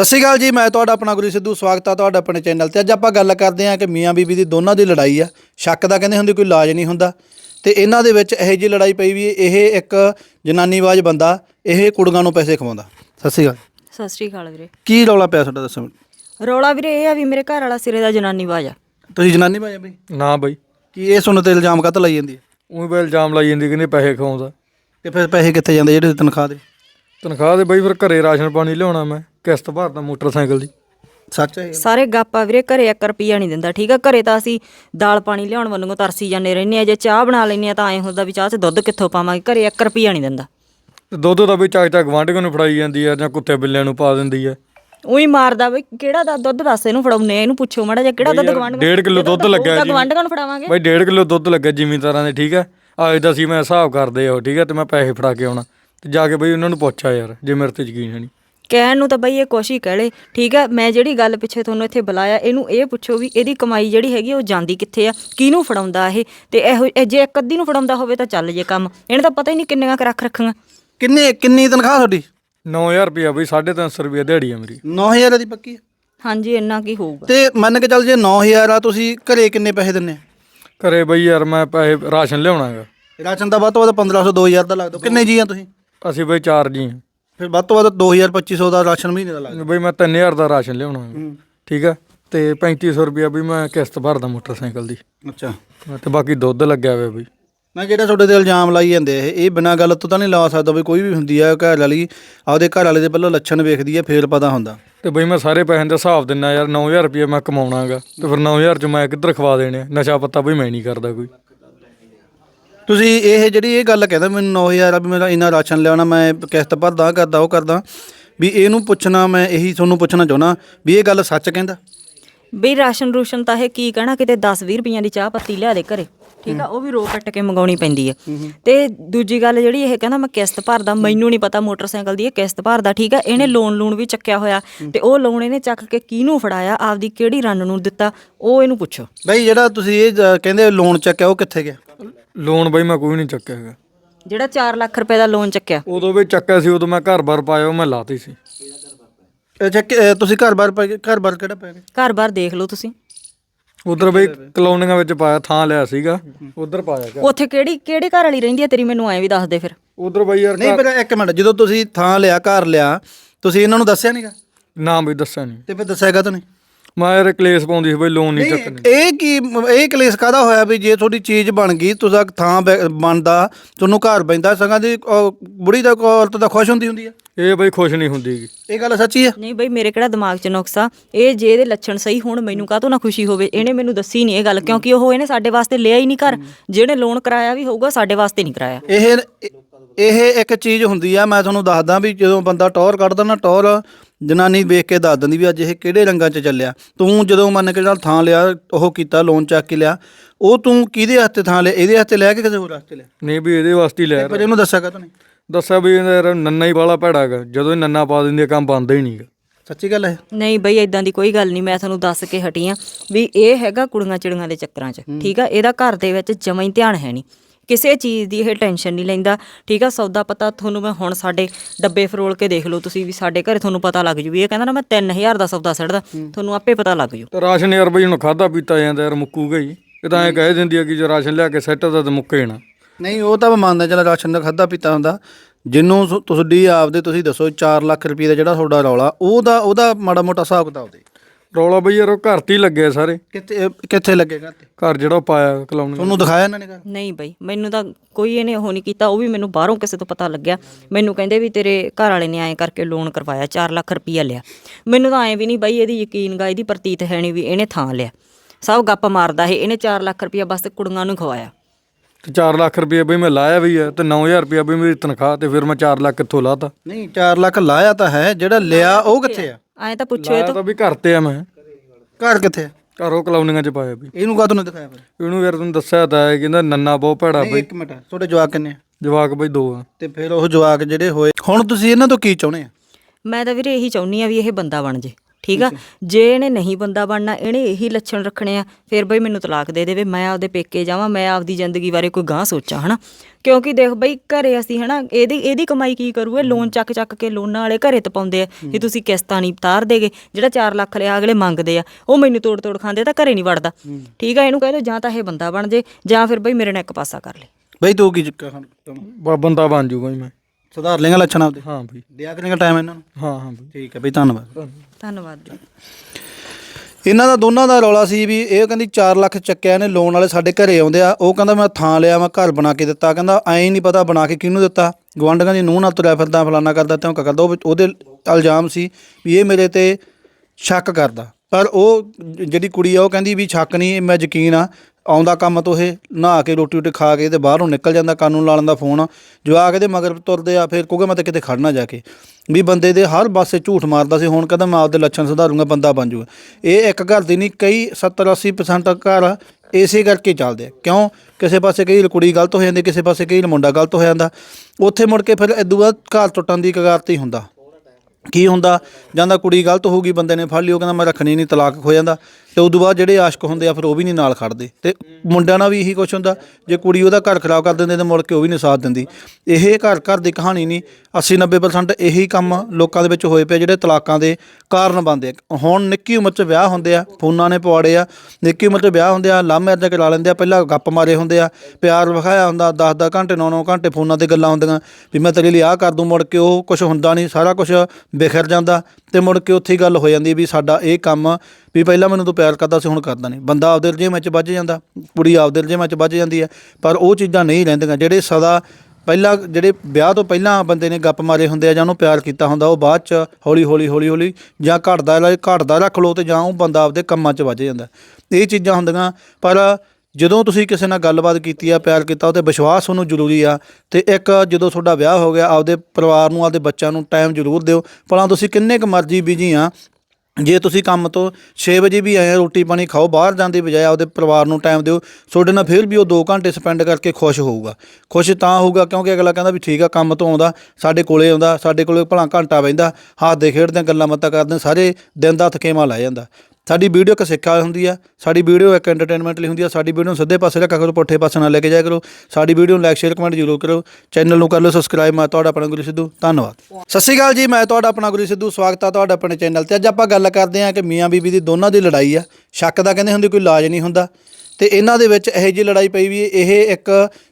ਸਤਿ ਸ਼੍ਰੀ ਅਕਾਲ ਜੀ ਮੈਂ ਤੁਹਾਡਾ ਆਪਣਾ ਗੁਰੂ ਸਿੱਧੂ ਸਵਾਗਤ ਆ ਤੁਹਾਡਾ ਆਪਣੇ ਚੈਨਲ ਤੇ। ਅੱਜ ਆਪਾਂ ਗੱਲ ਕਰਦੇ ਹਾਂ ਕਿ ਮੀਆਂ ਬੀਬੀ ਦੀ ਦੋਨਾਂ ਦੀ ਲੜਾਈ ਆ। ਸ਼ੱਕ ਦਾ ਕਹਿੰਦੇ ਹੁੰਦੇ ਕੋਈ ਇਲਾਜ ਨਹੀਂ ਹੁੰਦਾ। ਤੇ ਇਹਨਾਂ ਦੇ ਵਿੱਚ ਇਹੋ ਜਿਹੀ ਲੜਾਈ ਪਈ ਵੀ ਇਹ ਇੱਕ ਜਨਾਨੀਵਾਜ ਬੰਦਾ ਇਹ ਕੁੜੀਆਂ ਨੂੰ ਪੈਸੇ ਖਵਾਉਂਦਾ। ਸਤਿ ਸ਼੍ਰੀ ਅਕਾਲ। ਸਤਿ ਸ੍ਰੀ ਅਕਾਲ ਵੀਰੇ। ਕੀ ਰੌਲਾ ਪਿਆ ਤੁਹਾਡਾ ਦੱਸੋ ਮੈਨੂੰ? ਰੌਲਾ ਵੀਰੇ ਇਹ ਆ ਵੀ ਮੇਰੇ ਘਰ ਵਾਲਾ ਸਿਰੇ ਦਾ ਜਨਾਨੀ ਬਾਜ ਆ। ਤੁਸੀਂ ਜਨਾਨੀ ਭਾਈ ਬਈ? ਨਾ ਬਈ। ਕੀ ਇਹ ਸੁਣ ਤੇ ਇਲਜ਼ਾਮ ਕਾਹਤੋਂ ਲਾਈ ਜਾਂਦੀ ਹੈ ਉਹੀ ਬਈ ਇਲਜ਼ਾਮ ਲਾਈ ਜਾਂਦੀ ਕਹਿੰਦੇ ਪੈਸੇ ਖਵਾਉਂਦਾ। ਤੇ ਫਿਰ ਪੈਸੇ ਕਿੱਥੇ ਜਾਂਦੇ ਜਿਹੜੇ ਤਨਖਾਹ ਦੇ? ਤਨਖਾਹ ਦੇ ਬਈ ਫਿਰ ਘਰੇ ਰਾਸ਼ਨ ਪਾਣੀ ਲਿਆਉਣਾ ਮੈਂ। ਕਿਸ਼ਤ ਭਰਦਾ ਮੋਟਰਸਾਈਕਲ ਦੀ? ਸੱਚ ਹੈ? ਸਾਰੇ ਗੱਪਾ ਵੀਰੇ ਘਰੇ 1 ਰੁਪਿਆ ਨਹੀਂ ਦਿੰਦਾ ਠੀਕ ਆ? ਘਰੇ ਤਾਂ ਅਸੀਂ ਦਾਲ ਪਾਣੀ ਲਿਆਉਣ ਵੱਲੋਂ ਤਰਸੀ ਜਾਂਦੇ ਰਹਿੰਦੇ ਆ ਜੇ ਚਾਹ ਬਣਾ ਲੈਂਦੇ ਆ ਤਾਂ ਐਂ ਹੁੰਦਾ ਵੀ ਚਾਹ 'ਚ ਦੁੱਧ ਕਿੱਥੋਂ ਪਾਵਾਂਗੇ? ਘਰੇ 1 ਰੁਪਿਆ ਨਹੀਂ ਦਿੰਦਾ। ਤੇ ਦੁੱਧ ਦਾ ਵੀ ਚੱਕ ਚੱਕ ਗਵਾਂਢੀਆਂ ਨੂੰ ਫੜਾਈ ਜਾਂਦੀ ਆ ਜਾਂ ਕੁੱਤੇ ਬਿੱਲਿਆਂ ਨੂੰ ਪਾ ਦਿੰਦੀ ਆ। ਉਹੀ ਮਾਰਦਾ ਬਈ ਕਿਹੜਾ ਦਾ ਦੁੱਧ ਦੱਸ ਇਹਨੂੰ ਫੜਾਉਨੇ ਆ ਇਹਨੂੰ ਪੁੱਛੋ ਮਾੜਾ ਜਿਹਾ ਕਿਹੜਾ ਦੁੱਧ ਗਵਾਂਢ ਡੇਢ ਕਿਲੋ ਦੁੱਧ ਲੱਗਿਆ ਜੀ। ਗਵਾਂਢਾਂ ਨੂੰ ਫੜਾਵਾਂਗੇ? ਬਈ 1.5 ਕਿਲੋ ਦੁੱਧ ਲੱਗਾ ਜ਼ਿਮੀਂਦਾਰਾਂ ਦੇ ਠੀਕ ਆ? ਅੱਜ ਦਾ ਸੀ ਮੈਂ ਹਿਸਾਬ ਕਰਦੇ ਆ ਠੀਕ ਆ? ਤੇ ਮੈਂ ਪੈਸੇ ਫੜਾ ਕੇ ਆਉਣਾ। ਤੇ ਜਾ ਕੇ ਬਈ ਉਹਨਾਂ ਨੂੰ ਪੁੱਛਿਆ ਯਾਰ ਜੇ ਮੇਰੇ ਤੇ ਯਕੀਨ ਹੈ ਨਹੀਂ। ਕਹਿਣ ਨੂੰ ਤਾਂ ਬਈ ਇਹ ਕੁਛ ਹੀ ਕਹਿ ਲੇ। ਠੀਕ ਆ ਮੈਂ ਜਿਹੜੀ ਗੱਲ ਪਿੱਛੇ ਤੁਹਾਨੂੰ ਇੱਥੇ ਬੁਲਾਇਆ ਇਹਨੂੰ ਇਹ ਪੁੱਛੋ ਵੀ ਇਹਦੀ ਕਮਾਈ ਜਿਹੜੀ ਹੈਗੀ ਉਹ ਜਾਂਦੀ ਕਿੱਥੇ ਆ? ਕਿਹਨੂੰ ਫੜਾਉਂਦਾ ਇਹ? ਤੇ ਇਹੋ ਇਹ ਜੇ ਇੱਕ ਅੱਧੀ ਨੂੰ ਫੜਾਉਂਦਾ ਹੋਵੇ ਤਾਂ ਚੱਲ ਜੇ ਕੰਮ। ਇਹਨੇ ਤਾਂ ਪਤਾ ਹੀ ਨਹੀਂ ਕਿੰਨੀਆਂ ਕੁ ਰੱਖ ਰੱਖੀਆਂ। ਕਿੰਨੇ ਕਿੰਨੀ ਤਨਖਾਹ ਤੁਹਾਡੀ? 9000 ਰੁਪਇਆ ਬਈ 350 ਰੁਪਇਆ ਦਿਹਾੜੀ ਆ ਮੇਰੀ। 9000 ਦੀ ਪੱਕੀ ਹੈ ਹਾਂਜੀ ਇੰਨਾ ਕੀ ਹੋਊਗਾ। ਤੇ ਮੰਨ ਕੇ ਚੱਲ ਜੇ 9000 ਆ ਤੁਸੀਂ ਘਰੇ ਕਿੰਨੇ ਪੈਸੇ ਦਿੰਨੇ? ਆ ਘਰੇ ਬਈ ਯਾਰ ਮੈਂ ਪੈਸੇ ਰਾਸ਼ਨ ਲਿਆਉਣਾਗਾ ਰਾਸ਼ਨ ਦਾ ਵੱਧ ਤੋਂ ਵੱਧ 1500 2000 ਦਾ ਲੱਗਦਾ। ਕਿੰਨੇ ਜੀ ਆ ਤੁਸੀਂ? ਅਸੀਂ ਬਈ ਚਾਰ ਜੀ ਆ। ਫਿਰ ਵੱਧ ਤੋਂ ਵੱਧ 2000 2500 ਦਾ ਰਾਸ਼ਨ ਮਹੀਨੇ ਦਾ ਲੱਗਦਾ ਬਈ ਮੈਂ 3000 ਦਾ ਰਾਸ਼ਨ ਲਿਆਉਣਾ। ਠੀਕ ਆ? ਤੇ 3500 ਰੁਪਇਆ ਵੀ ਮੈਂ ਕਿਸ਼ਤ ਭਰਦਾ ਮੋਟਰਸਾਈਕਲ ਦੀ। ਅੱਛਾ। ਤੇ ਬਾਕੀ ਦੁੱਧ ਲੱਗਿਆ ਹੋਇਆ ਬਈ। ਨਾ ਜਿਹੜਾ ਤੁਹਾਡੇ ਤੇ ਇਲਜ਼ਾਮ ਲਾਈ ਜਾਂਦੇ ਇਹ? ਇਹ ਬਿਨਾਂ ਗੱਲ ਤੋਂ ਤਾਂ ਨਹੀਂ ਲਾ ਸਕਦਾ ਵੀ ਕੋਈ ਵੀ ਹੁੰਦੀ ਆ ਘਰ ਵਾਲੀ ਆਪਦੇ ਘਰ ਵਾਲੇ ਦੇ ਪਹਿਲਾਂ ਲੱਛਣ ਵੇਖਦੀ ਆ ਫੇਰ ਪਤਾ ਹੁੰਦਾ। ਤੇ ਬਈ ਮੈਂ ਸਾਰੇ ਪੈਸੇ ਦਾ ਹਿਸਾਬ ਦਿੰਨਾ ਯਾਰ 9000 ਰੁਪਇਆ ਮੈਂ ਕਮਾਉਣਾਗਾ ਤੇ ਫਿਰ 9000 ਚ ਮੈਂ ਕਿੱਧਰ ਖਵਾ ਦੇਣੇ ਆ? ਨਸ਼ਾ ਪੱਤਾ ਬਈ ਮੈਂ ਨਹੀਂ ਕਰਦਾ ਕੋਈ। ਤੁਸੀਂ ਇਹ ਜਿਹੜੀ ਇਹ ਗੱਲ ਕਹਿੰਦਾ ਮੈਨੂੰ 9000 ਆ ਵੀ ਮੇਰਾ ਇੰਨਾ ਰਾਸ਼ਨ ਲਿਆਉਣਾ ਮੈਂ ਕਿਸ਼ਤ ਭਰਦਾ ਕਰਦਾ ਉਹ ਕਰਦਾ ਵੀ ਇਹਨੂੰ ਪੁੱਛਣਾ ਮੈਂ ਇਹੀ ਤੁਹਾਨੂੰ ਪੁੱਛਣਾ ਚਾਹੁੰਦਾ ਵੀ ਇਹ ਗੱਲ ਸੱਚ ਕਹਿੰਦਾ? ਬਈ ਰਾਸ਼ਨ ਰੂਸ਼ਨ ਤਾਂ ਇਹ ਕੀ ਕਹਿਣਾ ਕਿਤੇ 10 20 ਰੁਪਈਆਂ ਦੀ ਚਾਹ ਪੱਤੀ ਲਿਆ ਦੇ ਘਰੇ ਠੀਕ ਆ ਉਹ ਵੀ ਰੋ ਕੱਟ ਕੇ ਮੰਗਾਉਣੀ ਪੈਂਦੀ ਆ। ਤੇ ਦੂਜੀ ਗੱਲ ਜਿਹੜੀ ਇਹ ਕਹਿੰਦਾ ਮੈਂ ਕਿਸ਼ਤ ਭਰਦਾ ਮੈਨੂੰ ਨਹੀਂ ਪਤਾ ਮੋਟਰਸਾਈਕਲ ਦੀ ਇਹ ਕਿਸ਼ਤ ਭਰਦਾ ਠੀਕ ਆ ਇਹਨੇ ਲੋਨ ਲੂਨ ਵੀ ਚੱਕਿਆ ਹੋਇਆ ਤੇ ਉਹ ਲੋਨ ਇਹਨੇ ਚੱਕ ਕੇ ਕਿਹਨੂੰ ਫੜਾਇਆ ਆਪਦੀ ਕਿਹੜੀ ਰਨ ਨੂੰ ਦਿੱਤਾ ਉਹ ਇਹਨੂੰ ਪੁੱਛੋ। ਬਈ ਜਿਹੜਾ ਤੁਸੀਂ ਇਹ ਕਹਿੰਦੇ ਲੋਨ ਚੱਕਿਆ ਉਹ ਕਿੱਥੇ ਗਿਆ? ਲੋਨ ਬਈ ਮੈਂ ਕੋਈ ਨਹੀਂ ਚੱਕਿਆ ਹੈਗਾ। ਜਿਹੜਾ 4 ਲੱਖ ਰੁਪਏ ਦਾ ਲੋਨ ਚੱਕਿਆ। ਉਦੋਂ ਵੀ ਚੱਕਿਆ ਸੀ ਉਦੋਂ ਮੈਂ ਘਰ-ਬਾਰ ਪਾਇਆ ਮੈਂ ਲਾਤੀ ਸੀ। ਅੱਛਾ ਕਿ- ਤੁਸੀਂ ਘਰ-ਬਾਰ ਘਰ-ਬਾਰ ਕਿਹੜਾ ਪੈ ਘਰ-ਬਾਰ ਦੇਖ ਲਓ ਤੁਸੀਂ। ਉਧਰ ਬਈ ਕਲੋਨੀਆਂ ਵਿੱਚ ਪਾਇਆ ਥਾਂ ਲਿਆ ਸੀਗਾ ਉਧਰ ਪਾਇਆ ਗਿਆ ਉੱਥੇ ਕਿਹੜੀ ਕਿਹੜੇ ਘਰ ਵਾਲੀ ਰਹਿੰਦੀ ਆ ਤੇਰੀ ਮੈਨੂੰ ਐਂ ਵੀ ਦੱਸ ਦੇ ਫਿਰ। ਉਧਰ ਬਈ ਯਾਰ ਨਹੀਂ ਫਿਰ ਇੱਕ ਮਿੰਟ ਜਦੋਂ ਤੁਸੀਂ ਥਾਂ ਲਿਆ ਘਰ ਲਿਆ ਤੁਸੀਂ ਇਹਨਾਂ ਨੂੰ ਦੱਸਿਆ ਨਹੀਂਗਾ ਨਾ ਬਈ ਦੱਸਿਆ ਨਹੀਂ ਤੇ ਫਿਰ ਦੱਸਿਆਗਾ ਤਾਂ ਨਹੀਂ ਮੈਂ ਯਾਰ ਕਲੇਸ਼ ਪਾਉਂਦੀ ਸੀ ਬਈ ਲੋਨ ਨਹੀਂ ਚੱਕਣੇ। ਇਹ ਕੀ ਇਹ ਕਲੇਸ਼ ਕਾਦਾ ਹੋਇਆ ਵੀ ਜੇ ਤੁਹਾਡੀ ਚੀਜ਼ ਬਣ ਗਈ ਤੁਸੀਂ ਥਾਂ ਬਣਦਾ ਤੁਹਾਨੂੰ ਘਰ ਪੈਂਦਾ ਸਗਾਂ ਦੀ ਬੁੜੀ ਦਾ ਔਰਤ ਦਾ ਖੁਸ਼ ਹੁੰਦੀ ਹੁੰਦੀ ਆ? ਇਹ ਬਈ ਖੁਸ਼ ਨਹੀਂ ਹੁੰਦੀਗੀ ਇਹ ਗੱਲ ਸੱਚੀ ਆ? ਨਹੀਂ ਬਈ ਮੇਰੇ ਕਿਹੜਾ ਦਿਮਾਗ 'ਚ ਨੁਕਸਾ ਇਹ ਜੇ ਇਹਦੇ ਲੱਛਣ ਸਹੀ ਹੋਣ ਮੈਨੂੰ ਕਾਹਤੋਂ ਨਾ ਖੁਸ਼ੀ ਹੋਵੇ? ਇਹਨੇ ਮੈਨੂੰ ਦੱਸੀ ਨਹੀਂ ਇਹ ਗੱਲ ਕਿਉਂਕਿ ਉਹ ਇਹਨੇ ਸਾਡੇ ਵਾਸਤੇ ਲਿਆ ਹੀ ਨਹੀਂ ਘਰ। ਜਿਹਨੇ ਲੋਨ ਕਰਾਇਆ ਵੀ ਹੋਊਗਾ ਸਾਡੇ ਵਾਸਤੇ ਨਹੀਂ ਕਰਾਇਆ। ਇਹ ਇਹ ਇੱਕ ਚੀਜ਼ ਹੁੰਦੀ ਆ ਮੈਂ ਤੁਹਾਨੂੰ ਦੱਸਦਾ ਵੀ ਜਦੋਂ ਬੰਦਾ ਟੌਰ ਕੱਢਦਾ ਨਾ ਟੌਰ ਜਨਾਨੀ ਵੇਖ ਕੇ ਦੱਸ ਦਿੰਦੀ ਵੀ ਅੱਜ ਇਹ ਕਿਹੜੇ ਰੰਗਾਂ 'ਚ ਚੱਲਿਆ। ਤੂੰ ਜਦੋਂ ਮੰਨ ਕੇ ਚੱਲ ਥਾਂ ਲਿਆ ਉਹ ਕੀਤਾ ਲੋਨ ਚੱਕ ਕੇ ਲਿਆ। ਉਹ ਤੂੰ ਕਿਹਦੇ ਹੱਥੇ ਥਾਂ ਲਿਆ? ਇਹਦੇ ਹੱਥੇ ਲਿਆ ਕਿ ਕਿਸੇ ਹੋਰ ਹੱਥੇ ਲਿਆ? ਨਹੀਂ ਵੀ ਇਹਦੇ ਵਾਸਤੇ ਹੀ ਲਿਆ ਪਰ ਇਹਨੂੰ ਦੱਸਿਆਗਾ ਤਾਂ ਨਹੀਂ। ਦੱਸਿਆ ਵੀ ਇਹਦਾ ਯਾਰ ਨੰਨਾ ਹੀ ਬਾਲਾ ਭੈੜਾ ਹੈਗਾ। ਜਦੋਂ ਇਹ ਨੰਨਾ ਪਾ ਦਿੰਦੀ ਕੰਮ ਬੰਦਾ ਹੀ ਨਹੀਂਗਾ। ਸੱਚੀ ਗੱਲ ਹੈ? ਨਹੀਂ ਬਈ ਇਦਾਂ ਦੀ ਕੋਈ ਗੱਲ ਨਹੀਂ। ਮੈਂ ਤੁਹਾਨੂੰ ਦੱਸ ਕੇ ਹਟੀ ਆ ਵੀ ਇਹ ਹੈਗਾ ਕੁੜੀਆਂ ਚਿੜੀਆਂ ਦੇ ਚੱਕਰਾਂ 'ਚ। ਠੀਕ ਆ? ਇਹਦਾ ਘਰ ਦੇ ਵਿੱਚ ਜਮਾਂ ਹੀ ਧਿਆਨ ਹੈ ਨਹੀਂ। ਕਿਸੇ ਚੀਜ਼ ਦੀ ਇਹ ਟੈਨਸ਼ਨ ਨਹੀਂ ਲੈਂਦਾ। ਠੀਕ ਆ ਸੌਦਾ ਪਤਾ ਤੁਹਾਨੂੰ ਮੈਂ ਹੁਣ ਸਾਡੇ ਡੱਬੇ ਫਰੋਲ ਕੇ ਦੇਖ ਲਓ ਤੁਸੀਂ ਵੀ ਸਾਡੇ ਘਰੇ ਤੁਹਾਨੂੰ ਪਤਾ ਲੱਗ ਜੂ ਵੀ ਇਹ ਕਹਿੰਦਾ ਨਾ ਮੈਂ 3000 ਦਾ ਸੌਦਾ ਸੜਦਾ ਤੁਹਾਨੂੰ ਆਪੇ ਪਤਾ ਲੱਗ ਜੂ। ਤੇ ਰਾਸ਼ਨ ਯਾਰ ਬਈ ਹੁਣ ਖਾਦਾ ਪੀਤਾ ਜਾਂਦਾ ਯਾਰ ਮੁੱਕੂਗਾ ਹੀ। ਇਹ ਤਾਂ ਐ ਕਹਿ ਦਿੰਦੀ ਆ ਕਿ ਜੇ ਰਾਸ਼ਨ ਲਿਆ ਕੇ ਸੈੱਟ ਦਾ ਤਾਂ ਮੁੱਕੇ ਨਾ। ਨਹੀਂ ਉਹ ਤਾਂ ਮੈਂ ਮੰਨਦਾ ਚਲ ਰਾਸ਼ਨ ਦਾ ਖਾਦਾ ਪੀਤਾ ਹੁੰਦਾ ਜਿੰਨੂੰ ਤੁਹਾਡੀ ਆਪਦੇ ਤੁਸੀਂ ਦੱਸੋ 4 ਲੱਖ ਰੁਪਏ ਦਾ ਜਿਹੜਾ ਤੁਹਾਡਾ ਰੌਲਾ ਉਹਦਾ ਉਹਦਾ ਮਾੜਾ ਮੋਟਾ ਹਿਸਾਬ ਕਿਤਾਬ ਦੇ। ਰੌਲਾ ਬਈ ਯਾਰ ਉਹ ਘਰ ਤੇ ਹੀ ਲੱਗੇ ਸਾਰੇ। ਕਿੱਥੇ ਕਿੱਥੇ ਲੱਗੇਗਾ ਤੇ? ਘਰ ਜਿਹੜਾ ਉਹ ਪਾਇਆ ਕਲਾਉਣੀ ਤੁਹਾਨੂੰ ਦਿਖਾਇਆ ਇਹਨਾਂ ਨੇ ਘਰ? ਨਹੀਂ ਬਈ ਮੈਨੂੰ ਤਾਂ ਕੋਈ ਇਹਨੇ ਉਹ ਨਹੀਂ ਕੀਤਾ ਉਹ ਵੀ ਮੈਨੂੰ ਬਾਹਰੋਂ ਕਿਸੇ ਤੋਂ ਪਤਾ ਲੱਗਿਆ। ਮੈਨੂੰ ਕਹਿੰਦੇ ਵੀ ਤੇਰੇ ਘਰ ਵਾਲੇ ਨੇ ਐਂ ਕਰਕੇ ਲੋਨ ਕਰਵਾਇਆ 4 ਲੱਖ ਰੁਪਈਆ ਲਿਆ। ਮੈਨੂੰ ਤਾਂ ਐਂ ਵੀ ਨਹੀਂ ਬਈ ਇਹਦੀ ਯਕੀਨ ਗਾ ਇਹਦੀ ਪ੍ਰਤੀਤ ਹੈ ਨਹੀਂ ਵੀ ਇਹਨੇ ਥਾਂ ਲਿਆ। ਸਭ ਗੱਪ ਮਾਰਦਾ ਇਹ ਇਹਨੇ 4 ਲੱਖ ਰੁਪਈਆ ਬਸ ਕੁੜੀਆਂ ਨੂੰ ਖਵਾਇਆ। ਤੇ 4 ਲੱਖ ਰੁਪਏ ਬਈ ਮੈਂ ਲਾਇਆ ਵੀ ਆ ਤੇ 9000 ਰੁਪਏ ਬਈ ਮੇਰੀ ਤਨਖਾਹ ਤੇ ਫਿਰ ਮੈਂ 4 ਲੱਖ ਕਿੱਥੋਂ ਲਾਤਾ? ਨਹੀਂ 4 ਲੱਖ ਲਾਇਆ ਤਾਂ ਹੈ ਜਿਹੜਾ ਲਿਆ ਉਹ ਕਿੱਥੇ ਆ? ਐਂ ਤਾਂ ਪੁੱਛੋ ਲਾਇਆ ਤਾਂ। ਵੀ ਘਰ ਤੇ ਆ ਮੈਂ। ਘਰ ਕਿੱਥੇ ਘਰੋਂ ਕਲਾਉਣੀਆਂ ਚ ਪਾਇਆ ਵੀ। ਇਹਨੂੰ ਕਾਹਤੋਂ ਨਹੀਂ ਦਿਖਾਇਆ ਫਿਰ? ਇਹਨੂੰ ਯਾਰ ਤੈਨੂੰ ਦੱਸਿਆ ਤਾਂ ਹੈ ਕਹਿੰਦਾ ਨੰਨਾ ਬਹੁਤ ਭੈੜਾ ਨਹੀਂ ਬਈ। ਇੱਕ ਮਿੰਟ ਤੁਹਾਡੇ ਜਵਾਕ ਕਿੰਨੇ ਆ? ਜਵਾਕ ਬਈ ਦੋ ਆ। ਤੇ ਫਿਰ ਉਹ ਜਵਾਕ ਜਿਹੜੇ ਹੋਏ ਹੁਣ ਤੁਸੀਂ ਇਹਨਾਂ ਤੋਂ ਕੀ ਚਾਹੁੰਦੇ ਆ? ਮੈਂ ਤਾਂ ਵੀਰੇ ਇਹੀ ਚਾਹੁੰਨੀ ਆ ਵੀ ਇਹ ਬੰਦਾ ਬਣ ਜੇ। ਠੀਕ ਆ? ਜੇ ਇਹਨੇ ਨਹੀਂ ਬੰਦਾ ਬਣਨਾ ਇਹਨੇ ਇਹੀ ਲੱਛਣ ਰੱਖਣੇ ਆ। ਫਿਰ ਬਈ ਮੈਨੂੰ ਤਲਾਕ ਦੇ ਦੇਵੇ ਮੈਂ ਆਪਦੇ ਪੇਕੇ ਜਾਵਾਂ ਮੈਂ ਆਪਦੀ ਜ਼ਿੰਦਗੀ ਬਾਰੇ ਕੋਈ ਗਾਂ ਸੋਚਾਂ ਹਨਾ? ਕਿਉਂਕਿ ਦੇਖ ਬਈ ਘਰੇ ਅਸੀਂ ਹਨਾ ਇਹਦੀ ਇਹਦੀ ਕਮਾਈ ਕੀ ਕਰੂ ਇਹ ਲੋਨ ਚੱਕ ਚੱਕ ਕੇ ਲੋਨਾਂ ਵਾਲੇ ਘਰੇ ਤਪਾਉਂਦੇ ਆ ਕਿ ਤੁਸੀਂ ਕਿਸ਼ਤਾਂ ਨਹੀਂ ਉਤਾਰ ਦੇਗੇ ਜਿਹੜਾ 4 ਲੱਖ ਲਿਆ ਅਗਲੇ ਮੰਗਦੇ ਆ ਉਹ ਮੈਨੂੰ ਤੋੜ ਤੋੜ ਖਾਂਦੇ ਤਾਂ ਘਰੇ ਨਹੀਂ ਵੜਦਾ। ਠੀਕ ਆ ਇਹਨੂੰ ਕਹਿ ਦਿਓ ਜਾਂ ਤਾਂ ਇਹ ਬੰਦਾ ਬਣ ਜੇ ਜਾਂ ਫਿਰ ਬਈ ਮੇਰੇ ਨਾਲ ਇੱਕ ਪਾਸਾ ਕਰ ਲੈ। ਬਈ ਤੂੰ ਕੀ ਬ- ਬੰਦਾ ਬਣ ਜੂ ਬਈ ਮੈਂ। ਸੁਧਾਰ ਲੇਗਾ ਲੱਛਣ ਆਪਦੇ? ਹਾਂ ਬਈ। ਦਿਆ ਕਰੇਗਾ ਟਾਈਮ ਇਹਨਾਂ ਨੂੰ? ਹਾਂ ਹਾਂ ਬਈ। ਠੀਕ ਹੈ ਬਈ ਧੰਨਵਾਦ। ਧੰਨਵਾਦ ਜੀ। ਇਹਨਾਂ ਦਾ ਦੋਨਾਂ ਦਾ ਰੌਲਾ ਸੀ ਵੀ ਇਹ ਕਹਿੰਦੀ 4 ਲੱਖ ਚੱਕਿਆ ਇਹਨੇ ਲੋਨ ਵਾਲੇ ਸਾਡੇ ਘਰੇ ਆਉਂਦੇ ਆ। ਉਹ ਕਹਿੰਦਾ ਮੈਂ ਥਾਂ ਲਿਆ ਮੈਂ ਘਰ ਬਣਾ ਕੇ ਦਿੱਤਾ। ਕਹਿੰਦਾ ਐਂ ਨਹੀਂ ਪਤਾ ਬਣਾ ਕੇ ਕਿਹਨੂੰ ਦਿੱਤਾ। ਗਵਾਂਢੀਆਂ ਦੀ ਨੂੰਹ ਨਾਲ ਤੁਰਿਆ ਫਿਰਦਾ ਫਲਾਨਾ ਕਰਦਾ ਧੌਂਕਾ ਕਰਦਾ। ਉਹ ਉਹਦੇ ਇਲਜ਼ਾਮ ਸੀ ਵੀ ਇਹ ਮੇਰੇ ਤੇ ਸ਼ੱਕ ਕਰਦਾ। ਪਰ ਉਹ ਜਿਹੜੀ ਕੁੜੀ ਆ, ਉਹ ਕਹਿੰਦੀ ਵੀ ਸ਼ੱਕ ਨਹੀਂ, ਮੈਂ ਯਕੀਨ ਆ, ਆਉਂਦਾ ਕੰਮ ਤੋਂ ਇਹ ਨਹਾ ਕੇ ਰੋਟੀ ਰੋਟੀ ਖਾ ਕੇ ਤੇ ਬਾਹਰੋਂ ਨਿਕਲ ਜਾਂਦਾ, ਕਾਨੂੰਨ ਲਾਣ ਦਾ ਫੋਨ ਜਵਾਕ ਇਹਦੇ ਮਗਰ ਤੁਰਦੇ ਆ, ਫਿਰ ਕਹੂਗਾ ਮੈਂ ਤਾਂ ਕਿਤੇ ਖੜਨਾ ਜਾ ਕੇ। ਵੀ ਬੰਦੇ ਦੇ ਹਰ ਪਾਸੇ ਝੂਠ ਮਾਰਦਾ ਸੀ, ਹੁਣ ਕਹਿੰਦਾ ਮੈਂ ਆਪਦੇ ਲੱਛਣ ਸੁਧਾਰੂੰਗਾ, ਬੰਦਾ ਬਣ ਜਾਊਗਾ ਇਹ ਇੱਕ ਘਰ ਦੀ ਨਹੀਂ, ਕਈ 70 80% ਘਰ ਇਸੇ ਕਰਕੇ ਚੱਲਦੇ ਆ। ਕਿਉਂ? ਕਿਸੇ ਪਾਸੇ ਕਈ ਕੁੜੀ ਗਲਤ ਹੋ ਜਾਂਦੀ, ਕਿਸੇ ਪਾਸੇ ਕਈ ਮੁੰਡਾ ਗਲਤ ਹੋ ਜਾਂਦਾ। ਉੱਥੇ ਮੁੜ ਕੇ ਫਿਰ ਇਦੋਂ ਬਾਅਦ ਘਰ ਟੁੱਟਣ ਦੀ ਕਗਾਰ ਤੇ ਹੀ ਹੁੰਦਾ। ਕੀ ਹੁੰਦਾ? ਜਾਂਦਾ ਕੁੜੀ ਗਲਤ ਹੋਊਗੀ, ਬੰਦੇ ਨੇ ਫੜ ਲਿਓ ਕਹਿੰਦਾ ਮੈਂ ਰੱਖਣੀ ਨਹੀਂ, ਤਲਾਕ ਹੋ ਜਾਂਦਾ। ਤੇ ਉਦੋਂ ਬਾਅਦ ਜਿਹੜੇ ਆਸ਼ਕ ਹੁੰਦੇ ਆ, ਫਿਰ ਉਹ ਵੀ ਨਹੀਂ ਨਾਲ ਖੜਦੇ। ਤੇ ਮੁੰਡਿਆਂ ਨਾਲ ਵੀ ਇਹੀ ਕੁਛ ਹੁੰਦਾ, ਜੇ ਕੁੜੀ ਉਹਦਾ ਘਰ ਖਰਾਬ ਕਰ ਦਿੰਦੇ, ਤੇ ਮੁੜ ਕੇ ਉਹ ਵੀ ਨਹੀਂ ਸਾਥ ਦਿੰਦੀ। ਇਹ ਘਰ ਘਰ ਦੀ ਕਹਾਣੀ ਨਹੀਂ 80 90% ਇਹੀ ਕੰਮ ਲੋਕਾਂ ਦੇ ਵਿੱਚ ਹੋਏ ਪਏ, ਜਿਹੜੇ ਤਲਾਕਾਂ ਦੇ ਕਾਰਨ ਬਣਦੇ ਹੁਣ ਨਿੱਕੀ ਉਮਰ 'ਚ ਵਿਆਹ ਹੁੰਦੇ ਆ, ਫੋਨਾਂ ਨੇ ਪਵਾੜੇ ਆ। ਨਿੱਕੀ ਉਮਰ 'ਚ ਵਿਆਹ ਹੁੰਦੇ ਆ, ਲਵ ਮੈਰਿਜ ਕਰਾ ਲੈਂਦੇ ਆ, ਪਹਿਲਾਂ ਗੱਪ ਮਾਰੇ ਹੁੰਦੇ ਆ, ਪਿਆਰ ਵਿਖਾਇਆ ਹੁੰਦਾ 10 10 ਘੰਟੇ 9 9 ਘੰਟੇ ਫੋਨਾਂ ਤੇ ਗੱਲਾਂ ਹੁੰਦੀਆਂ, ਵੀ ਮੈਂ ਤੇਰੇ ਲਈ ਆਹ ਕਰ ਦੂੰ, ਮੁੜ ਕੇ ਉਹ ਕੁਝ ਹੁੰਦਾ ਨਹੀਂ, ਸਾਰਾ ਕੁਝ ਬਿਖਰ ਜਾਂਦਾ, ਤੇ ਮੁੜ ਕੇ ਉੱਥੇ ਹੀ ਗੱਲ ਹੋ ਜਾਂਦੀ ਵੀ ਸਾਡਾ ਇਹ ਕੰਮ, ਵੀ ਪਹਿਲਾਂ ਮੈਨੂੰ ਤੂੰ ਪਿਆਰ ਕਰਦਾ ਸੀ, ਹੁਣ ਕਰਦਾ ਨਹੀਂ। ਬੰਦਾ ਆਪਦੇ ਰਜੇਵੇਂ 'ਚ ਵੱਜ ਜਾਂਦਾ, ਕੁੜੀ ਆਪਦੇ ਰਜੇਵੇਂ 'ਚ ਵੱਜ ਜਾਂਦੀ ਹੈ, ਪਰ ਉਹ ਚੀਜ਼ਾਂ ਨਹੀਂ ਰਹਿੰਦੀਆਂ। ਜਿਹੜੇ ਸਦਾ ਪਹਿਲਾਂ, ਜਿਹੜੇ ਵਿਆਹ ਤੋਂ ਪਹਿਲਾਂ ਬੰਦੇ ਨੇ ਗੱਪ ਮਾਰੇ ਹੁੰਦੇ ਆ ਜਾਂ ਉਹਨੂੰ ਪਿਆਰ ਕੀਤਾ ਹੁੰਦਾ, ਉਹ ਬਾਅਦ 'ਚ ਹੌਲੀ ਹੌਲੀ ਹੌਲੀ ਹੌਲੀ ਜਾਂ ਘਟਦਾ ਲੈ, ਘਟਦਾ ਰੱਖ ਲਓ ਤੇ ਜਾਂ ਉਹ ਬੰਦਾ ਆਪਦੇ ਕੰਮਾਂ 'ਚ ਵੱਜ ਜਾਂਦਾ। ਇਹ ਚੀਜ਼ਾਂ ਹੁੰਦੀਆਂ, ਪਰ ਜਦੋਂ ਤੁਸੀਂ ਕਿਸੇ ਨਾਲ ਗੱਲਬਾਤ ਕੀਤੀ ਆ, ਪਿਆਰ ਕੀਤਾ ਉਹ ਤੇ ਵਿਸ਼ਵਾਸ ਉਹਨੂੰ ਜ਼ਰੂਰੀ ਆ ਤੇ ਇੱਕ ਜਦੋਂ ਤੁਹਾਡਾ ਵਿਆਹ ਹੋ ਗਿਆ, ਆਪਦੇ ਪਰਿਵਾਰ ਨੂੰ, ਆਪਦੇ ਬੱਚਿਆਂ ਨੂੰ ਟਾਈਮ ਜ਼ਰੂਰ ਦਿਓ। ਭਲਾ ਤੁਸੀਂ ਕਿੰਨੇ ਕੁ ਮਰਜ਼ੀ ਬਿਜ਼ੀ ਆ ਜੇ ਤੁਸੀਂ ਕੰਮ ਤੋਂ 6 ਵਜੇ ਵੀ ਆਏ ਰੋਟੀ ਪਾਣੀ ਖਾਓ, ਬਾਹਰ ਜਾਣ ਦੀ ਬਜਾਏ ਆਪਦੇ ਪਰਿਵਾਰ ਨੂੰ ਟਾਈਮ ਦਿਓ, ਤੁਹਾਡੇ ਨਾਲ ਫਿਰ ਵੀ ਉਹ 2 ਘੰਟੇ ਸਪੈਂਡ ਕਰਕੇ ਖੁਸ਼ ਹੋਊਗਾ। ਖੁਸ਼ ਤਾਂ ਹੋਊਗਾ ਕਿਉਂਕਿ ਅਗਲਾ ਕਹਿੰਦਾ ਵੀ ਠੀਕ ਆ, ਕੰਮ ਤੋਂ ਆਉਂਦਾ, ਸਾਡੇ ਕੋਲੇ ਆਉਂਦਾ, ਸਾਡੇ ਕੋਲੇ ਭਲਾ ਘੰਟਾ ਬੈਂਦਾ ਹੱਸਦੇ ਖੇਡਦੇ ਗੱਲਾਂ ਬਾਤਾਂ ਕਰਦੇ ਸਾਰੇ ਦਿਨ ਦਾ ਥਕੇਵਾ ਲੈ ਜਾਂਦਾ। ਸਾਡੀ ਵੀਡੀਓ ਇੱਕ ਸਿੱਖਿਆ ਹੁੰਦੀ ਆ ਸਾਡੀ ਵੀਡੀਓ ਇੱਕ ਐਂਟਰਟੇਨਮੈਂਟ ਲਈ ਹੁੰਦੀ ਆ ਸਾਡੀ ਵੀਡੀਓ ਨੂੰ ਸਿੱਧੇ ਪਾਸੇ ਰੱਖਿਆ ਕਰੋ ਪੁੱਠੇ ਪਾਸੇ ਨਾਲ ਲੈ ਕੇ ਜਾਇਆ ਕਰੋ। ਸਾਡੀ ਵੀਡੀਓ ਨੂੰ ਲਾਈਕ ਸ਼ੇਅਰ ਕਮੈਂਟ ਜ਼ਰੂਰ ਕਰੋ। ਚੈਨਲ ਨੂੰ ਕਰ ਲਓ ਸਬਸਕ੍ਰਾਈਬ ਮੈਂ ਤੁਹਾਡਾ ਆਪਣਾ ਗੁਰੂ ਸਿੱਧੂ। ਧੰਨਵਾਦ। ਸਤਿ ਸ਼੍ਰੀ ਅਕਾਲ ਜੀ ਮੈਂ ਤੁਹਾਡਾ ਆਪਣਾ ਗੁਰੂ ਸਿੱਧੂ। ਸਵਾਗਤ ਆ ਤੁਹਾਡਾ ਆਪਣੇ ਚੈਨਲ ਤੇ। ਅੱਜ ਆਪਾਂ ਗੱਲ ਕਰਦੇ ਹਾਂ ਕਿ ਮੀਆਂ ਬੀਬੀ ਦੀ ਦੋਨਾਂ ਦੀ ਲੜਾਈ ਆ। ਸ਼ੱਕ ਦਾ ਕਹਿੰਦੇ ਹੁੰਦੇ ਕੋਈ ਇਲਾਜ ਨਹੀਂ ਹੁੰਦਾ। ਤੇ ਇਹਨਾਂ ਦੇ ਵਿੱਚ ਇਹੋ ਜਿਹੀ ਲੜਾਈ ਪਈ ਵੀ ਇਹ ਇੱਕ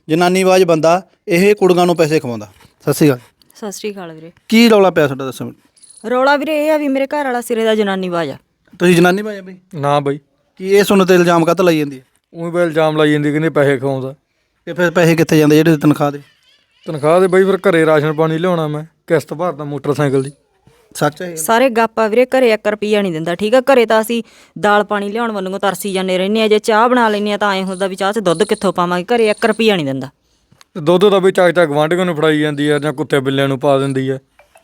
ਜਨਾਨੀਵਾਜ ਬੰਦਾ ਇਹ ਕੁੜੀਆਂ ਨੂੰ ਪੈਸੇ ਖਵਾਉਂਦਾ। ਸਤਿ ਸ਼੍ਰੀ ਅਕਾਲ। ਸਤਿ ਸ੍ਰੀ ਅਕਾਲ ਵੀਰੇ। ਕੀ ਰੌਲਾ ਪਿਆ ਤੁਹਾਡਾ ਦੱਸੋ ਮੈਨੂੰ? ਰੌਲਾ ਵੀਰੇ ਇਹ ਆ ਵੀ ਮੇਰੇ ਘਰ ਵਾਲਾ ਸਿਰੇ ਦਾ ਜਨਾਨੀ ਬਾਜ ਆ। ਤੁਸੀਂ ਜਨਾਨੀ ਭਾਈ ਬਈ ਨਾ ਬਈ। ਕੀ ਇਹ ਸੁਣ ਤੇ ਇਲਜ਼ਾਮ ਕਾਹਤੋਂ ਲਾਈ ਜਾਂਦੀ ਹੈ? ਉਹੀ ਬਈ ਇਲਜ਼ਾਮ ਲਾਈ ਜਾਂਦੀ ਕਹਿੰਦੇ ਪੈਸੇ ਖਵਾਉਂਦਾ ਤੇ ਫਿਰ ਪੈਸੇ ਕਿੱਥੇ ਜਾਂਦੇ ਜਿਹੜੇ ਤਨਖਾਹ ਦੇ? ਤਨਖਾਹ ਦੇ ਬਈ ਫਿਰ ਘਰੇ ਰਾਸ਼ਨ ਪਾਣੀ ਲਿਆਉਣਾ ਮੈਂ ਕਿਸ਼ਤ ਭਰਦਾ ਮੋਟਰਸਾਈਕਲ ਦੀ। ਸੱਚ ਹੈ ਸਾਰੇ ਗੱਪ ਵੀਰੇ ਘਰੇ 1 ਰੁਪਿਆ ਨਹੀਂ ਦਿੰਦਾ ਠੀਕ ਆ? ਘਰੇ ਤਾਂ ਅਸੀਂ ਦਾਲ ਪਾਣੀ ਲਿਆਉਣ ਵੱਲੋਂ ਤਰਸੀ ਜਾਂਦੇ ਰਹਿੰਦੇ ਆ ਜੇ ਚਾਹ ਬਣਾ ਲੈਂਦੇ ਆ ਤਾਂ ਐਂ ਹੁੰਦਾ ਵੀ ਚਾਹ 'ਚ ਦੁੱਧ ਕਿੱਥੋਂ ਪਾਵਾਂਗੇ ਘਰੇ 1 ਰੁਪਿਆ ਨਹੀਂ ਦਿੰਦਾ। ਤੇ ਦੁੱਧ ਦਾ ਵੀ ਚਾਕ ਚਾਕ ਗਵਾਂਢੀਆਂ ਨੂੰ ਫੜਾਈ ਜਾਂਦੀ ਆ ਜਾਂ ਕੁੱਤੇ ਬਿੱਲਿਆਂ ਨੂੰ ਪਾ ਦਿੰਦੀ ਆ।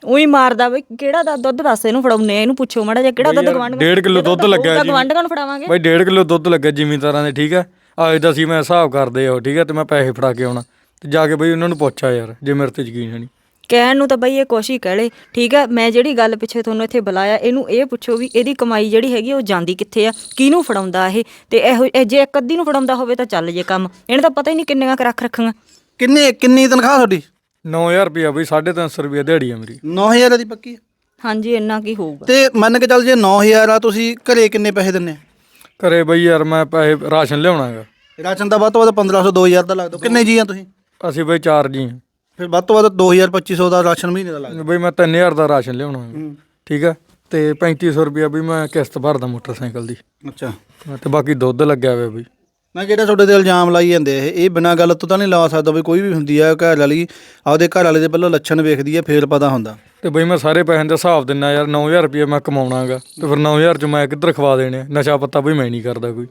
ਉਹੀ ਮਾਰਦਾ ਬਈ ਕਿਹੜਾ ਦਾ ਦੁੱਧ ਦੱਸ ਇਹਨੂੰ ਫੜਾਉਨੇ ਆ ਇਹਨੂੰ ਪੁੱਛੋ ਮਾੜਾ ਜਿਹਾ ਕਿਹੜਾ ਦੁੱਧ ਗਵਾਂਢ ਡੇਢ ਕਿੱਲੋ ਦੁੱਧ ਲੱਗਿਆ ਜੀ। ਗਵਾਂਢਾਂ ਨੂੰ ਫੜਾਵਾਂਗੇ? ਬਈ 1.5 ਕਿਲੋ ਦੁੱਧ ਲੱਗਾ ਜ਼ਿਮੀਂਦਾਰਾਂ ਦੇ ਠੀਕ ਆ? ਅੱਜ ਦਾ ਸੀ ਮੈਂ ਹਿਸਾਬ ਕਰਦੇ ਆ ਠੀਕ ਆ ਤੇ ਮੈਂ ਪੈਸੇ ਫੜਾ ਕੇ ਆਉਣਾ। ਤੇ ਜਾ ਕੇ ਬਈ ਉਹਨਾਂ ਨੂੰ ਪੁੱਛਾ ਯਾਰ ਜੇ ਮੇਰੇ ਤੇ ਯਕੀਨ ਹੈ ਨਹੀਂ। ਕਹਿਣ ਨੂੰ ਤਾਂ ਬਈ ਇਹ ਕੁਛ ਹੀ ਕਹਿ ਲੇ ਠੀਕ ਆ? ਮੈਂ ਜਿਹੜੀ ਗੱਲ ਪਿੱਛੇ ਤੁਹਾਨੂੰ ਇੱਥੇ ਬੁਲਾਇਆ ਇਹਨੂੰ ਇਹ ਪੁੱਛੋ ਵੀ ਇਹਦੀ ਕਮਾਈ ਜਿਹੜੀ ਹੈਗੀ ਉਹ ਜਾਂਦੀ ਕਿੱਥੇ ਆ? ਕਿਹਨੂੰ ਫੜਾਉਂਦਾ ਇਹ? ਤੇ ਇਹੋ ਇਹ ਜੇ ਇੱਕ ਅੱਧੀ ਨੂੰ ਫੜਾਉਂਦਾ ਹੋਵੇ ਤਾਂ ਚੱਲ ਜੇ ਕੰਮ। ਇਹਨੇ ਤਾਂ ਪਤਾ ਹੀ ਨਹੀਂ ਕਿੰਨੀਆਂ ਰੱਖ ਰੱਖੀਆਂ। ਕਿੰਨੇ ਕਿੰਨੀ ਤਨਖਾਹ ਤੁਹਾਡੀ? 9000 ਰੁਪਿਆ ਬਈ 350 ਰੁਪਿਆ ਦਿਹਾੜੀ ਆ ਮੇਰੀ। 9000 ਦੀ ਪੱਕੀ ਹੈ? ਹਾਂਜੀ ਇੰਨਾ ਕੀ ਹੋਊਗਾ? ਤੇ ਮੰਨ ਕੇ ਚੱਲ ਜੇ 9000 ਆ ਤੁਸੀਂ ਘਰੇ ਕਿੰਨੇ ਪੈਸੇ ਦਿੰਨੇ ਆ? ਘਰੇ ਬਈ ਯਾਰ ਮੈਂ ਪੈਸੇ ਰਾਸ਼ਨ ਲਿਆਉਣਾਗਾ। ਰਾਸ਼ਨ ਦਾ ਵੱਧ ਤੋਂ ਵੱਧ 1500 2000 ਦਾ ਲੱਗਦਾ। ਕਿੰਨੇ ਜੀ ਆ ਤੁਸੀਂ? ਅਸੀਂ ਬਈ ਚਾਰ ਜੀ ਹਾਂ ਫਿਰ ਵੱਧ ਤੋਂ ਵੱਧ 2000 2500 ਦਾ ਰਾਸ਼ਨ ਮਹੀਨੇ ਦਾ ਲੱਗਦਾ। ਬਈ ਮੈਂ 3000 ਦਾ ਰਾਸ਼ਨ ਲਿਆਉਣਾ ਠੀਕ ਆ? ਤੇ 3500 ਰੁਪਿਆ ਵੀ ਮੈਂ ਕਿਸ਼ਤ ਭਰਦਾ ਮੋਟਰਸਾਈਕਲ ਦੀ। ਅੱਛਾ। ਤੇ ਬਾਕੀ ਦੁੱਧ ਲੱਗਿਆ ਹੋਇਆ ਬਈ। ਮੈਂ ਜਿਹੜਾ ਤੁਹਾਡੇ ਤੇ ਇਲਜ਼ਾਮ ਲਾਈ ਜਾਂਦੇ ਇਹ ਇਹ ਬਿਨਾਂ ਗੱਲ ਤੋਂ ਤਾਂ ਨਹੀਂ ਲਾ ਸਕਦਾ ਵੀ ਕੋਈ ਵੀ ਹੁੰਦੀ ਆ ਘਰ ਵਾਲੀ ਆਪਦੇ ਘਰ ਵਾਲੇ ਦੇ ਪਹਿਲਾਂ ਲੱਛਣ ਵੇਖਦੀ ਆ ਫੇਰ ਪਤਾ ਹੁੰਦਾ। ਤੇ ਬਈ ਮੈਂ ਸਾਰੇ ਪੈਸਿਆਂ ਦਾ ਹਿਸਾਬ ਦਿੰਨਾ ਯਾਰ 9000 ਰੁਪਏ ਮੈਂ ਕਮਾਉਣਾਗਾ ਤੇ ਫਿਰ 9000 ਚ ਮੈਂ ਕਿੱਧਰ ਖਵਾ ਦੇਣੇ? ਨਸ਼ਾ ਪੱਤਾ ਬਈ ਮੈਂ ਨਹੀਂ ਕਰਦਾ ਕੋਈ।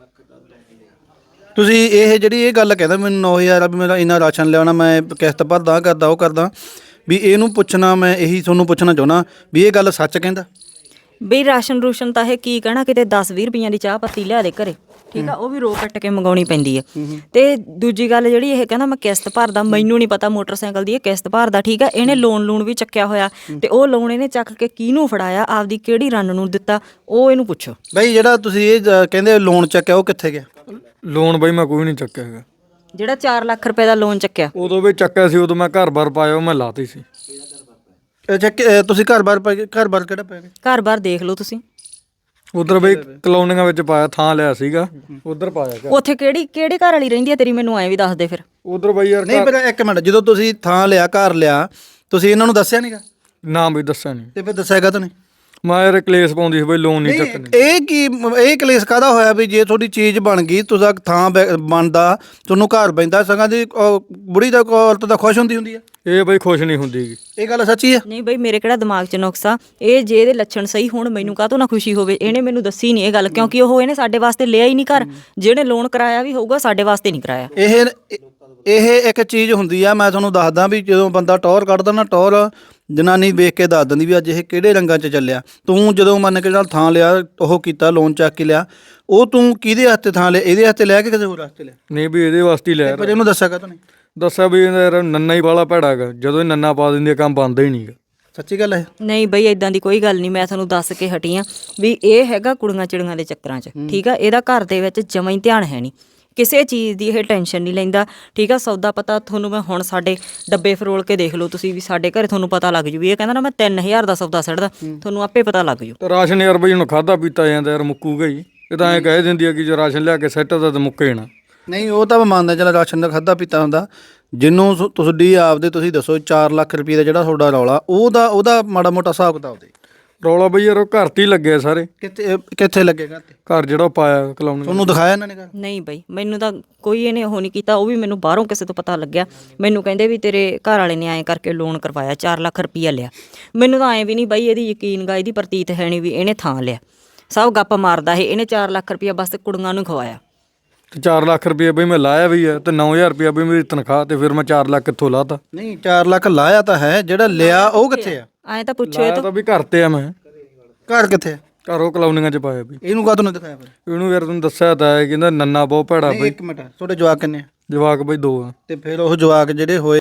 ਤੁਸੀਂ ਇਹ ਜਿਹੜੀ ਇਹ ਗੱਲ ਕਹਿੰਦਾ ਮੈਨੂੰ 9000 ਆ ਵੀ ਮੇਰਾ ਇੰਨਾ ਰਾਸ਼ਨ ਲਿਆਉਣਾ ਮੈਂ ਕਿਸ਼ਤ ਭਰਦਾ ਕਰਦਾ ਉਹ ਕਰਦਾ ਵੀ ਇਹਨੂੰ ਪੁੱਛਣਾ ਮੈਂ ਇਹੀ ਤੁਹਾਨੂੰ ਪੁੱਛਣਾ ਚਾਹੁੰਦਾ ਵੀ ਇਹ ਗੱਲ ਸੱਚ ਕਹਿੰਦਾ? ਬਈ ਰਾਸ਼ਨ ਰੂਸ਼ਨ ਤਾਂ ਇਹ ਕੀ ਕਹਿਣਾ ਕਿਤੇ 10 20 ਰੁਪਈਆਂ ਦੀ ਚਾਹ ਪੱਤੀ ਲਿਆ ਦੇ ਘਰੇ। ਠੀਕ ਆ ਉਹ ਵੀ ਰੋ ਕੱਟ ਕੇ ਮੰਗਾਉਣੀ ਪੈਂਦੀ ਆ। ਤੇ ਦੂਜੀ ਗੱਲ ਜਿਹੜੀ ਇਹ ਕਹਿੰਦਾ ਮੈਂ ਕਿਸ਼ਤ ਭਰਦਾ ਮੈਨੂੰ ਨਹੀਂ ਪਤਾ ਮੋਟਰਸਾਈਕਲ ਦੀ ਇਹ ਕਿਸ਼ਤ ਭਰਦਾ ਠੀਕ ਆ ਇਹਨੇ ਲੋਨ ਲੂਨ ਵੀ ਚੱਕਿਆ ਹੋਇਆ। ਤੇ ਉਹ ਲੋਨ ਇਹਨੇ ਚੱਕ ਕੇ ਕਿਹਨੂੰ ਫੜਾਇਆ ਆਪਦੀ ਕਿਹੜੀ ਰਨ ਨੂੰ ਦਿੱਤਾ ਉਹ ਇਹਨੂੰ ਪੁੱਛੋ। ਬਈ ਜਿਹੜਾ ਤੁਸੀਂ ਇਹ ਕਹਿੰਦੇ ਲੋਨ ਚੱਕਿਆ ਉਹ ਕਿੱਥੇ ਗਿਆ? ਲੋਨ ਬਈ ਮੈਂ ਕੋਈ ਨਹੀਂ ਚੱਕਿਆ ਹੈਗਾ। ਜਿਹੜਾ 4 ਲੱਖ ਰੁਪਏ ਦਾ ਲੋਨ ਚੱਕਿਆ। ਉਦੋਂ ਵੀ ਚੱਕਿਆ ਸੀ ਉਦੋਂ ਮੈਂ ਘਰ-ਬਾਰ ਪਾਇਆ ਉਹ ਮੈਂ ਲਾਤੀ ਸੀ। ਅੱਛਾ ਤੁਸੀਂ ਘਰ-ਬਾਰ ਘਰ-ਬਾਰ ਕਿਹੜਾ ਪੈ ਗਏ ਘਰ-ਬਾਰ ਦੇਖ ਲਓ ਤੁਸੀਂ। ਉਧਰ ਬਈ ਕਲੋਨੀਆਂ ਵਿੱਚ ਪਾਇਆ ਥਾਂ ਲਿਆ ਸੀਗਾ। ਉਧਰ ਪਾਇਆ ਗਿਆ। ਉੱਥੇ ਕਿਹੜੀ ਕਿਹੜੇ ਘਰ ਵਾਲੀ ਰਹਿੰਦੀ ਆ ਤੇਰੀ ਮੈਨੂੰ ਐਂ ਵੀ ਦੱਸ ਦੇ ਫਿਰ। ਉਧਰ ਬਈ ਯਾਰ ਨਹੀਂ ਪਰ ਇੱਕ ਮਿੰਟ ਜਦੋਂ ਤੁਸੀਂ ਥਾਂ ਲਿਆ ਘਰ ਲਿਆ ਤੁਸੀਂ ਇਹਨਾਂ ਨੂੰ ਦੱਸਿਆ ਨਹੀਂਗਾ ਨਾ ਬਈ ਦੱਸਿਆ ਨਹੀਂ ਤੇ ਫਿਰ ਦੱਸਿਆਗਾ ਤਾਂ ਨਹੀਂ ਮੈਂ ਯਾਰ ਕਲੇਸ਼ ਪਾਉਂਦੀ ਸੀ ਬਈ ਲੋਨ ਨਹੀਂ ਚੱਕਣੇ। ਇਹ ਕੀ ਇਹ ਕਲੇਸ਼ ਕਾਦਾ ਹੋਇਆ ਵੀ ਜੇ ਤੁਹਾਡੀ ਚੀਜ਼ ਬਣ ਗਈ ਤੁਸੀਂ ਥਾਂ ਬਣਦਾ ਤੁਹਾਨੂੰ ਘਰ ਪੈਂਦਾ ਸਗਾਂ ਦੀ ਬੁੜੀ ਦਾ ਔਰਤ ਦਾ ਖੁਸ਼ ਹੁੰਦੀ ਹੁੰਦੀ ਹੈ ਇਹ ਬਈ ਖੁਸ਼ ਨਹੀਂ ਹੁੰਦੀ ਗੀ। ਇਹ ਗੱਲ ਸੱਚੀ ਹੈ ਨਹੀਂ ਬਈ ਮੇਰੇ ਕਿਹੜਾ ਦਿਮਾਗ 'ਚ ਨੁਕਸਾ ਇਹ ਜੇ ਇਹਦੇ ਲੱਛਣ ਸਹੀ ਹੋਣ ਮੈਨੂੰ ਕਾਹਤੋਂ ਨਾ ਖੁਸ਼ੀ ਹੋਵੇ? ਇਹਨੇ ਮੈਨੂੰ ਦੱਸੀ ਨਹੀਂ ਇਹ ਗੱਲ ਕਿਉਂਕਿ ਉਹ ਇਹਨੇ ਸਾਡੇ ਵਾਸਤੇ ਲਿਆ ਹੀ ਨਹੀਂ ਘਰ। ਜਿਹਨੇ ਲੋਨ ਕਰਾਇਆ ਵੀ ਹੋਊਗਾ ਸਾਡੇ ਵਾਸਤੇ ਨਹੀਂ ਕਰਾਇਆ। ਇਹ ਇਹ ਇੱਕ ਚੀਜ਼ ਹੁੰਦੀ ਆ ਮੈਂ ਤੁਹਾਨੂੰ ਦੱਸਦਾ ਵੀ ਜਦੋਂ ਬੰਦਾ ਟੌਰ ਕੱਢਦਾ ਨਾ ਟੌਰ ਜਨਾਨੀ ਵੇਖ ਕੇ ਦੱਸ ਦਿੰਦੀ ਵੀ ਅੱਜ ਇਹ ਕਿਹੜੇ ਰੰਗਾਂ 'ਚ ਚੱਲਿਆ। ਤੂੰ ਜਦੋਂ ਮੰਨ ਕੇ ਨਾਲ ਥਾਂ ਲਿਆ ਉਹ ਕੀਤਾ ਲੋਨ ਚੱਕ ਕੇ ਲਿਆ ਉਹ ਤੂੰ ਕਿਹਦੇ ਹੱਥੇ ਥਾਂ ਲਿਆ ਇਹਦੇ ਹੱਥੇ ਲਿਆ ਕਿ ਕਿਸੇ ਹੋਰ ਹੱਥੇ ਲਿਆ? ਨਹੀਂ ਵੀ ਇਹਦੇ ਵਾਸਤੇ ਹੀ ਲਿਆ ਪਰ ਇਹਨੂੰ ਦੱਸਿਆਗਾ ਤਾਂ। ਨਹੀਂ ਦੱਸਿਆ ਵੀ ਇਹਦਾ ਯਾਰ ਨੰਨਾ ਹੀ ਬਾਲਾ ਭੈੜਾ ਗਾ ਜਦੋਂ ਇਹ ਨੰਨਾ ਪਾ ਦਿੰਦੀ ਆ ਕੰਮ ਬਣਦਾ ਹੀ ਨਹੀਂਗਾ ਸੱਚੀ ਗੱਲ ਹੈ? ਨਹੀਂ ਬਈ ਇਦਾਂ ਦੀ ਕੋਈ ਗੱਲ ਨਹੀਂ ਮੈਂ ਤੁਹਾਨੂੰ ਦੱਸ ਕੇ ਹਟੀ ਆ ਵੀ ਇਹ ਹੈਗਾ ਕੁੜੀਆਂ ਚਿੜੀਆਂ ਦੇ ਚੱਕਰਾਂ 'ਚ ਠੀਕ ਆ? ਇਹਦਾ ਘਰ ਦੇ ਵਿੱਚ ਜਮਾਂ ਹੀ ਧਿਆਨ ਹੈ ਨਹੀਂ। ਕਿਸੇ ਚੀਜ਼ ਦੀ ਇਹ ਟੈਨਸ਼ਨ ਨਹੀਂ ਲੈਂਦਾ। ਠੀਕ ਆ ਸੌਦਾ ਪਤਾ ਤੁਹਾਨੂੰ ਮੈਂ ਹੁਣ ਸਾਡੇ ਡੱਬੇ ਫਰੋਲ ਕੇ ਦੇਖ ਲਓ ਤੁਸੀਂ ਵੀ ਸਾਡੇ ਘਰੇ ਤੁਹਾਨੂੰ ਪਤਾ ਲੱਗ ਜੂ ਵੀ ਇਹ ਕਹਿੰਦਾ ਨਾ ਮੈਂ 3000 ਦਾ ਸੌਦਾ ਸੜਦਾ ਤੁਹਾਨੂੰ ਆਪੇ ਪਤਾ ਲੱਗ ਜੂ। ਤੇ ਰਾਸ਼ਨ ਯਾਰ ਬਈ ਹੁਣ ਖਾਦਾ ਪੀਤਾ ਜਾਂਦਾ ਯਾਰ ਮੁੱਕੂਗਾ ਹੀ। ਇਹ ਤਾਂ ਐ ਕਹਿ ਦਿੰਦੀ ਆ ਕਿ ਜੇ ਰਾਸ਼ਨ ਲਿਆ ਕੇ ਸੈੱਟ ਦਾ ਤਾਂ ਮੁੱਕੇ ਨਾ। ਨਹੀਂ ਉਹ ਤਾਂ ਮੈਂ ਮੰਨਦਾ ਚਲ ਰਾਸ਼ਨ ਦਾ ਖਾਦਾ ਪੀਤਾ ਹੁੰਦਾ ਜਿੰਨੂੰ ਸੁ- ਤੁਹਾਡੀ ਆਪਦੇ ਤੁਸੀਂ ਦੱਸੋ 4 ਲੱਖ ਰੁਪਏ ਦਾ ਜਿਹੜਾ ਤੁਹਾਡਾ ਰੌਲਾ ਉਹਦਾ ਉਹਦਾ ਮਾੜਾ ਮੋਟਾ ਹਿਸਾਬ ਕਿਤਾਬ ਦੇ। ਰੌਲਾ ਬਈ ਯਾਰ ਉਹ ਘਰ ਤੇ ਹੀ ਲੱਗੇ ਆ ਸਾਰੇ। ਕਿੱਥੇ ਕਿੱਥੇ ਲੱਗੇਗਾ ਤੇ? ਘਰ ਜਿਹੜਾ ਉਹ ਪਾਇਆ ਕਲੋਨੀ ਤੁਹਾਨੂੰ ਦਿਖਾਇਆ ਇਹਨਾਂ ਨੇ ਘਰ? ਨਹੀਂ ਬਈ ਮੈਨੂੰ ਤਾਂ ਕੋਈ ਇਹਨੇ ਉਹ ਨਹੀਂ ਕੀਤਾ ਉਹ ਵੀ ਮੈਨੂੰ ਬਾਹਰੋਂ ਕਿਸੇ ਤੋਂ ਪਤਾ ਲੱਗਿਆ। ਮੈਨੂੰ ਕਹਿੰਦੇ ਵੀ ਤੇਰੇ ਘਰ ਵਾਲੇ ਨੇ ਐਂ ਕਰਕੇ ਲੋਨ ਕਰਵਾਇਆ 4 ਲੱਖ ਰੁਪਈਆ ਲਿਆ। ਮੈਨੂੰ ਤਾਂ ਐਂ ਵੀ ਨਹੀਂ ਬਈ ਇਹਦੀ ਯਕੀਨ ਗਾ ਇਹਦੀ ਪ੍ਰਤੀਤ ਹੈ ਨਹੀਂ ਵੀ ਇਹਨੇ ਥਾਂ ਲਿਆ। ਸਭ ਗੱਪ ਮਾਰਦਾ ਇਹ ਇਹਨੇ 4 ਲੱਖ ਰੁਪਈਆ ਬਸ ਕੁੜੀਆਂ ਨੂੰ ਖਵਾਇਆ। ਤੇ 4 ਲੱਖ ਰੁਪਏ ਬਈ ਮੈਂ ਲਾਇਆ ਵੀ ਆ ਤੇ 9000 ਰੁਪਏ ਬਈ ਮੇਰੀ ਤਨਖਾਹ ਤੇ ਫਿਰ ਮੈਂ 4 ਲੱਖ ਕਿੱਥੋਂ ਲਾਤਾ। ਨਹੀਂ 4 ਲੱਖ ਲਾਇਆ ਤਾਂ ਹੈ ਜਿਹੜਾ ਲਿਆ ਉਹ ਕਿੱਥੇ ਆ? ਐਂ ਤਾਂ ਪੁੱਛੋ ਇਹ ਲਾਇਆ ਤੋਂ ਤਾਂ ਵੀ ਘਰ ਤੇ ਆ ਮੈਂ। ਘਰ ਕਿੱਥੇ ਆ? ਘਰ ਉਹ ਕਲੋਨੀਆਂ ਚ ਪਾਇਆ ਵੀ। ਇਹਨੂੰ ਕਾਹਤੋਂ ਨਹੀਂ ਦਿਖਾਇਆ ਫਿਰ? ਇਹਨੂੰ ਯਾਰ ਤੈਨੂੰ ਦੱਸਿਆ ਤਾਂ ਹੈ ਕਹਿੰਦਾ ਨੰਨਾ ਬਹੁਤ ਭੈੜਾ ਨਹੀਂ ਬਈ। ਇੱਕ ਮਿੰਟ ਤੁਹਾਡੇ ਜਵਾਕ ਕਿੰਨੇ ਆ? ਜਵਾਕ ਬਈ ਦੋ ਆ। ਤੇ ਫਿਰ ਉਹ ਜਵਾਕ ਜਿਹੜੇ ਹੋਏ